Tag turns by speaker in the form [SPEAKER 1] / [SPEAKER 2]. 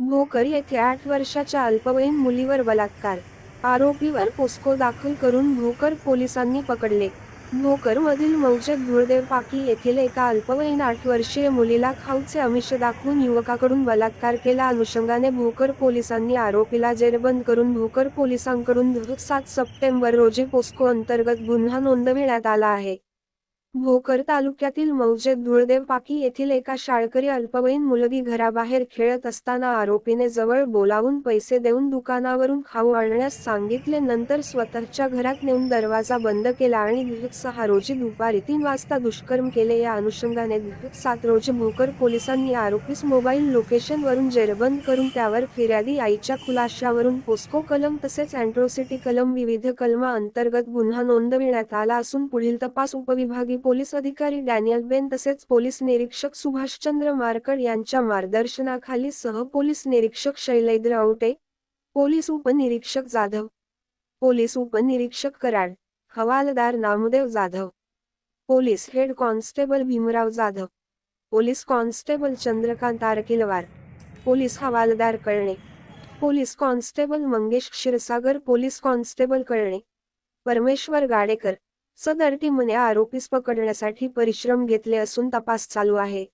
[SPEAKER 1] भोकर येथे आठ वर्षाच्या अल्पवयीन मुलीवर बलात्कार. आरोपीवर पोस्को दाखल करून भोकर पोलिसांनी पकडले. भोकर मधील मौजत धुळदेव पाकी येथील एका अल्पवयीन आठ वर्षीय मुलीला खाऊचे अमिष दाखवून युवकाकडून बलात्कार केला. अनुषंगाने भोकर पोलिसांनी आरोपीला जेरबंद करून भोकर पोलिसांकडून सात सप्टेंबर रोजी पोस्को अंतर्गत गुन्हा नोंदविण्यात आला आहे. भोकर तालुक्यातील मौजे धुळदेव पाकी येथील एका शाळकरी अल्पवयीन मुलगी घराबाहेर खेळत असताना आरोपीने जवळ बोलावून पैसे देऊन दुकानावरून खाऊ आणण्यास सांगितले. नंतर स्वतःच्या घरात नेऊन दरवाजा बंद केला आणि सहा रोजी दुपारी तीन वाजता दुष्कर्म केले. या अनुषंगाने सात रोजी भोकर पोलिसांनी आरोपीस मोबाईल लोकेशनवरून जेरबंद करून त्यावर फिर्यादी आईच्या खुलाशावरून पोस्को कलम तसेच अँट्रोसिटी कलम विविध कलमा अंतर्गत गुन्हा नोंदविण्यात आला असून पुढील तपास उपविभागीय पोलीस अधिकारी डॅनियल बेन तसेच पोलीस निरीक्षक सुभाषचंद्र मारकड यांच्या मार्गदर्शनाखाली सह पोलीस निरीक्षक शैलेंद्र औटे पोलीस उपनिरीक्षक जाधव पोलीस उपनिरीक्षक कराड हवालदार Namdev Jadhav police head constable Bhimrao Jadhav police constable Chandrakant Arkilwar police हवालदार Kalne police constable Mangesh Kshirsagar police constable Kalne Parmeshwar Gadekar सदर टीमने आरोपीस पकडण्यासाठी परिश्रम घेतले असून तपास चालू आहे.